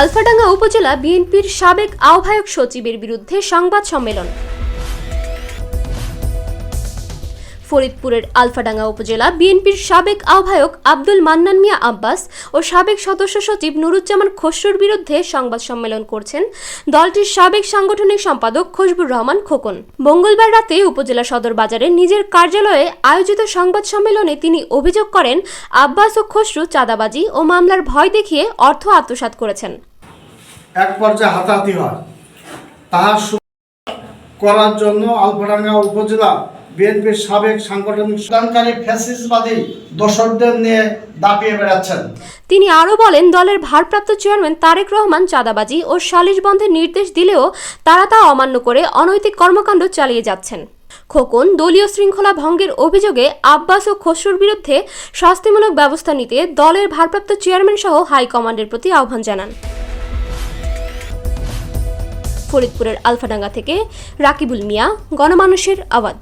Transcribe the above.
আলফাডাঙ্গা উপজেলা বিএনপির সাবেক আহ্বায়ক সচিবের বিরুদ্ধে সংবাদ সম্মেলন। ফরিদপুরের আলফাডাঙ্গা উপজেলা বিএনপির সাবেক আহ্বায়ক আব্দুল মান্নান মিয়া আব্বাস ও সাবেক সদস্য সচিব নুরুজ্জামান খসরুর বিরুদ্ধে সংবাদ সম্মেলন করছেন দলটির সাবেক সাংগঠনিক সম্পাদক খসবুর রহমান খোকন। মঙ্গলবার রাতে উপজেলা সদর বাজারে নিজের কার্যালয়ে আয়োজিত সংবাদ সম্মেলনে তিনি অভিযোগ করেন, আব্বাস ও খসরু চাঁদাবাজি ও মামলার ভয় দেখিয়ে অর্থ আত্মসাৎ করেছেন। এক পর্যায়ে হাতাহাতি হয়। তাহার করার জন্য আলফাডাঙ্গা উপজেলা বিএনপির সাবেক সাংগঠনিক সুদানকারী ফ্যাসিসবাদী দোসরদের নিয়ে দাপিয়ে বেড়াচ্ছেন। তিনি আরও বলেন, দলের ভারপ্রাপ্ত চেয়ারম্যান তারেক রহমান চাঁদাবাজি ও সালিশ বন্ধের নির্দেশ দিলেও তারা তা অমান্য করে অনৈতিক কর্মকাণ্ড চালিয়ে যাচ্ছেন। খোকন দলীয় শৃঙ্খলা ভঙ্গের অভিযোগে আব্বাস ও খসরুর বিরুদ্ধে শাস্তিমূলক ব্যবস্থা নিতে দলের ভারপ্রাপ্ত চেয়ারম্যান সহ হাইকমান্ডের প্রতি আহ্বান জানান। ফরিদপুরের আলফাডাঙ্গা থেকে রাকিবুল মিয়া, গণমানুষের আওয়াজ।